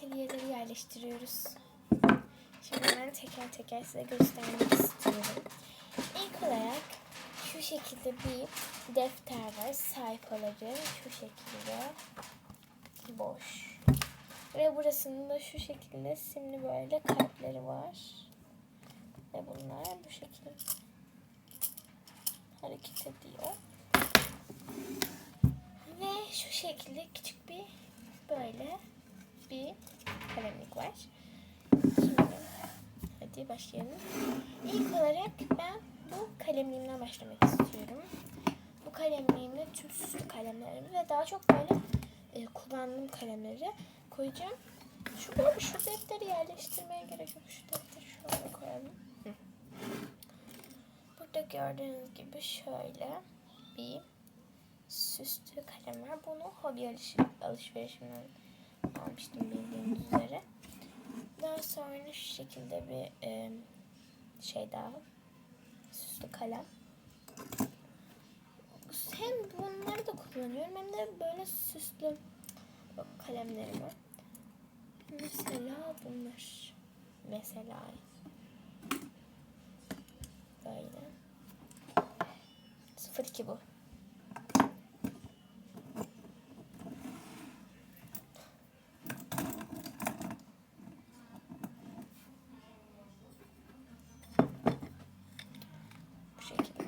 hediyeleri yerleştiriyoruz. Şimdi ben teker teker size göstermek istiyorum. İlk olarak şu şekilde bir defter var. Sayfaları şu şekilde boş. Ve burasında şu şekilde simli böyle kalpleri var. Ve bunlar bu şekilde hareket ediyor. Ve şu şekilde küçük bir böyle bir kalemlik var. Şimdi hadi başlayalım. İlk olarak ben bu kalemliğimden başlamak istiyorum. Bu kalemliğimle tüm süslü kalemlerimi ve daha çok böyle e, kullandığım kalemleri koyacağım. Şu, şu defteri yerleştirmeye gerek yok. Şu defteri şöyle koyalım. Burada gördüğünüz gibi şöyle bir süslü kalem var. Bunu hobi alış alışverişimden almıştım bildiğiniz üzere. Daha sonra şu şekilde bir e, şey daha süslü kalem. Hem bunları da kullanıyorum hem de böyle süslü kalemlerim var. Mesela bunlar. Mesela böyle. 02 bu şekilde.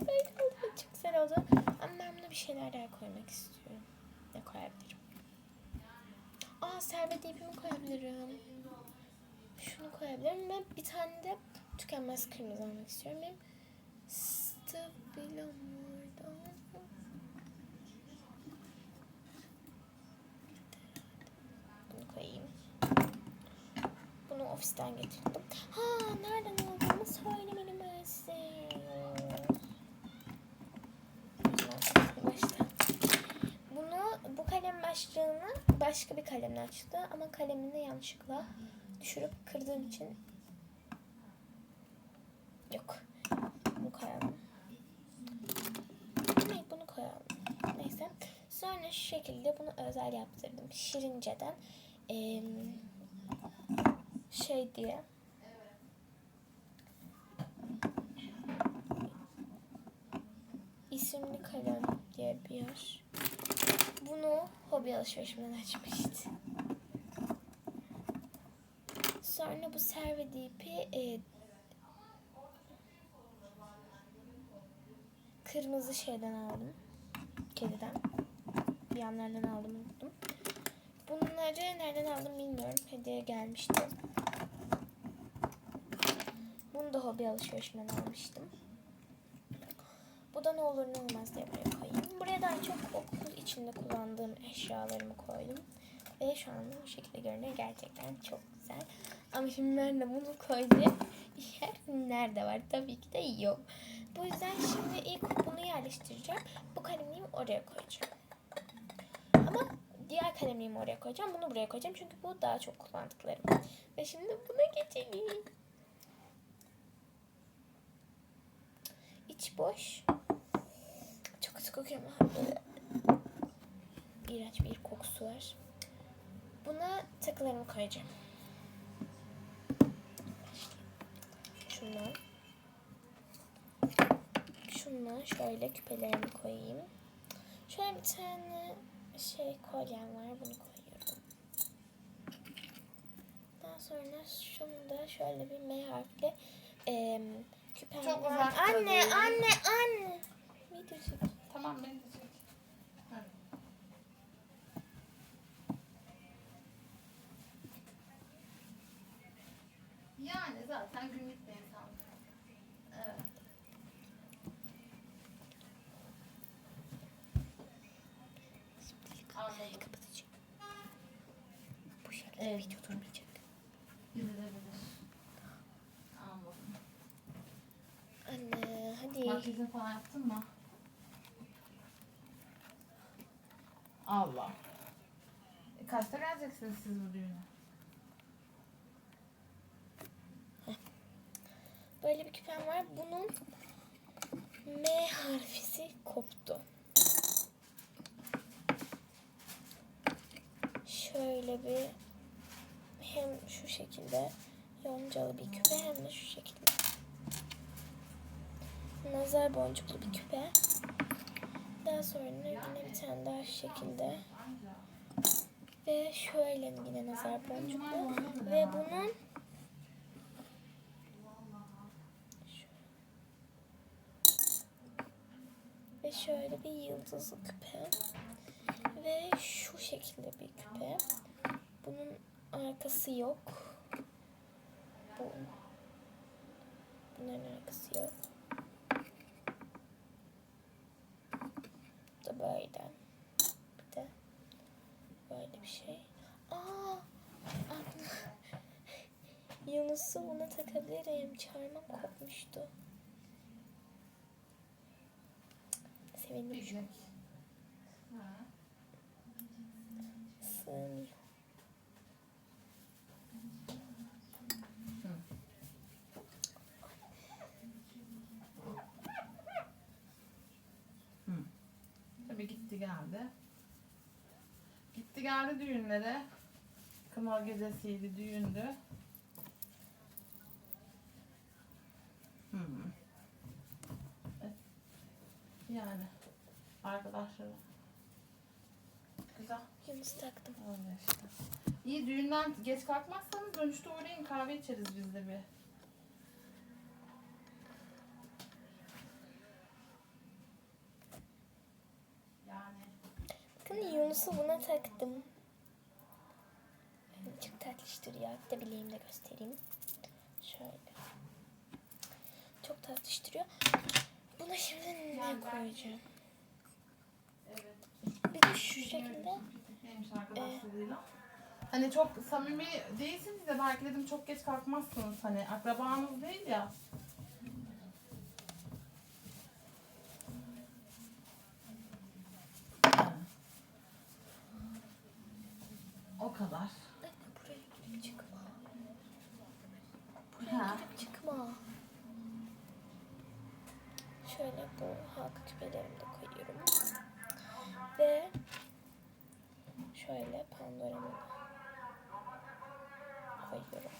Böyle oldu. Çok güzel oldu. Ama ben bir şeyler daha koymak istiyorum. Ne koyabilirim? Aa servet ipimi koyabilirim. Şunu koyabilirim ve bir tane de tükenmez kırmızı almak istiyorum. Benim stabilum burada. Bunu koyayım. Bunu ofisten getirdim. Ha nereden aldığımı söylemedim ben size. Başta. Bunu bu kalem başlığını kalemle açtı ama kalemini yanlışlıkla düşürüp kırdığım için yok. Bunu koyalım. Evet bunu koyalım. Neyse. Sonra şu şekilde bunu özel yaptırdım. Şirince'den eee, şey diye isimli kalem diye bir yer. Bunu hobi alışverişimden açmıştı. Sonra bu servet ipi e, kırmızı şeyden aldım. Kediden. Bir yanlardan aldım unuttum. Bunları nereden aldım bilmiyorum. Hediye gelmişti. Bunu da hobi alışverişinden almıştım. Bu da ne olur ne olmaz diye buraya koyayım. Buraya daha çok okul içinde kullandığım eşyalarımı koydum. Ve şu anda bu şekilde görünüyor. Gerçekten çok güzel. Ama şimdi ben de bunu koyacağım. Yer nerede var? Tabii ki de yok. Bu yüzden şimdi ilk bunu yerleştireceğim. Bu kalemliğimi oraya koyacağım. Ama diğer kalemliğimi oraya koyacağım. Bunu buraya koyacağım. Çünkü bu daha çok kullandıklarım. Ve şimdi buna geçelim. İç boş. Kötü kokuyor iğrenç bir kokusu var. Buna takılarımı koyacağım. Şundan. Şundan şöyle küpelerimi koyayım. Şöyle bir tane şey kolyem var. Bunu koyuyorum. Daha sonra şunu da şöyle bir M harfli em, küpem Çok var. Anne, değil. anne, anne. Video çek. Tamam beni de çek. Hadi. Yani zaten günlük bir insan. Evet. Kamerayı kapatacağım. Bu şekilde Evet. video durmayacak. Gidilebilir. Anladım. Anne hadi. Makyajını falan yaptın mı? Allah. E, kaçta geleceksiniz siz bu düğüne? Böyle bir küpem var. Bunun M harfisi koptu. Şöyle bir hem şu şekilde yoncalı bir küpe hem de şu şekilde nazar boncuklu bir küpe. Daha sonra yine bir tane daha şu şekilde. Ve şöyle yine nazar boncuklu. Ve bunun ve şöyle bir yıldızlı küpe. Ve şu şekilde bir küpe. Bunun arkası yok. Bu. Bunların arkası yok. Bu da böyle. Bir de böyle bir şey. Aa! aklıma- Yunus'u buna takabilirim. Çarmım kopmuştu. Sevindim. Sığmıyor. Tabii gitti geldi. Gitti geldi düğünlere. Kına gecesiydi, düğündü. Hmm. Evet. Yani arkadaşlar. Güzel. Yunus taktım. Öyle işte. İyi düğünden geç kalkmazsanız dönüşte uğrayın kahve içeriz biz de bir. Yani Yunus'u buna taktım. Çok tatlış duruyor. Bir de bileğimde göstereyim. Şöyle. Çok tatlış duruyor. Buna şimdi ne koyacağım? Bir de şu şekilde. Arkadaşlarıyla? Hani çok samimi değilsiniz de belki dedim çok geç kalkmazsınız hani akrabanız değil ya. Kadar. Anne buraya girip çıkma. Ha. Girip çıkma. Şöyle bu halka küpelerimi de koyuyorum. Ve şöyle Pandora'mı koyuyorum.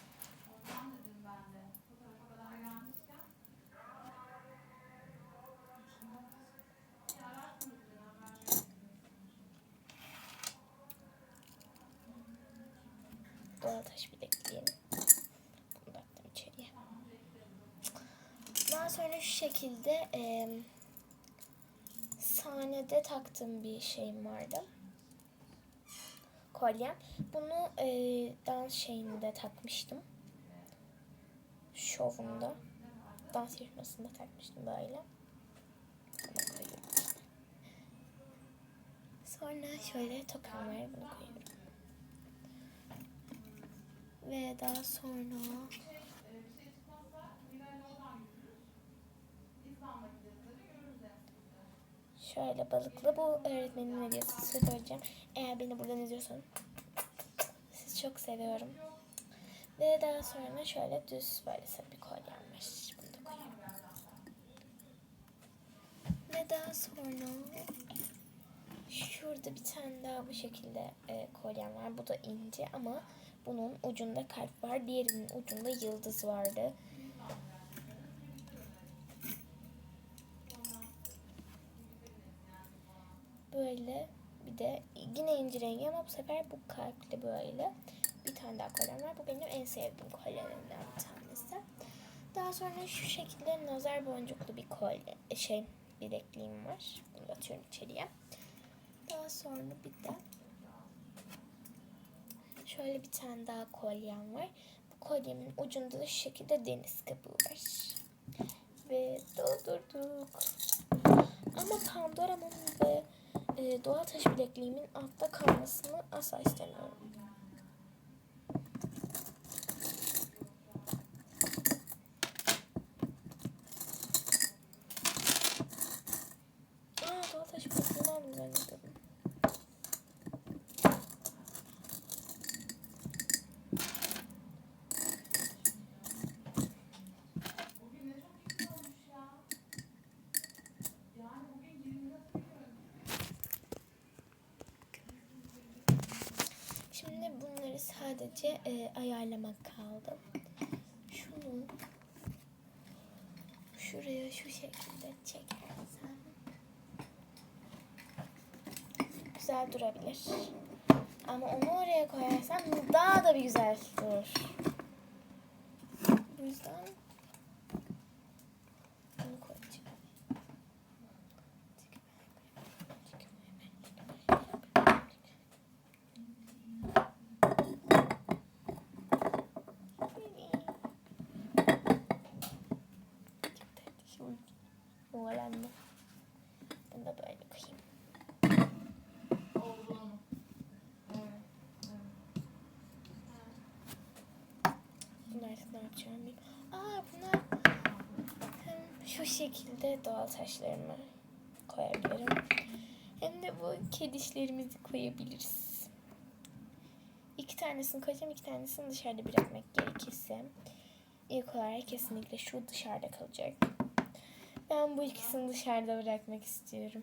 Doğal taş bilekliğim. Bunu da attım içeriye. Daha sonra şu şekilde e, sahnede taktığım bir şeyim vardı. Kolyem. Bunu e, dans şeyinde takmıştım. Şovunda. Dans yarışmasında takmıştım böyle. Sonra şöyle tokam var. Bunu koyuyorum. Ve daha sonra şöyle balıklı bu öğretmenin hediyesi söyleyeceğim. Eğer beni buradan izliyorsan sizi çok seviyorum. Ve daha sonra şöyle düz böyle bir kolyem var. Bunu da koyuyorum. Ve daha sonra şurada bir tane daha bu şekilde e, kolyem var. Bu da ince ama bunun ucunda kalp var. Diğerinin ucunda yıldız vardı. Böyle bir de yine inci rengi ama bu sefer bu kalpli böyle. Bir tane daha kolyem var. Bu benim en sevdiğim kolyelerimden bir tanesi. Daha sonra şu şekilde nazar boncuklu bir kolye, şey bilekliğim var. Bunu atıyorum içeriye. Daha sonra bir de şöyle bir tane daha kolyem var. Bu kolyemin ucunda da şu şekilde deniz kabuğu var. Ve doldurduk. Ama Pandora'mın ve e, doğal taş bilekliğimin altta kalmasını asla istemiyorum. Aa doğal taş bilekliğini aldım zannediyordum. Şimdi sadece e, ayarlamak kaldı. Şunu şuraya şu şekilde çekersem güzel durabilir. Ama onu oraya koyarsam daha da bir güzel durur. Bu yüzden bunu koyacağım. Öğrendim. Bunu da böyle koyayım. Bunları ne yapacağım bilmiyorum. Aa bunlar hem şu şekilde doğal taşlarımı koyabilirim. Hem de bu kedişlerimizi koyabiliriz. İki tanesini koyacağım, iki tanesini dışarıda bırakmak gerekirse. İlk olarak kesinlikle şu dışarıda kalacak. Ben bu ikisini dışarıda bırakmak istiyorum.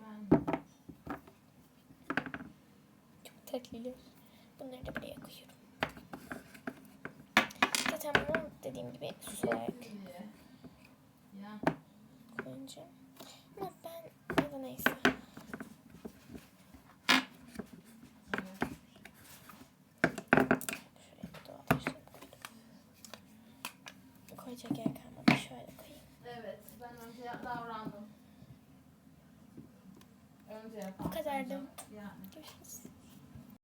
Çok tatlılar. Bunları da buraya koyuyorum. Zaten bunu dediğim gibi süs olarak. Ama ben ya da neyse. 嗯。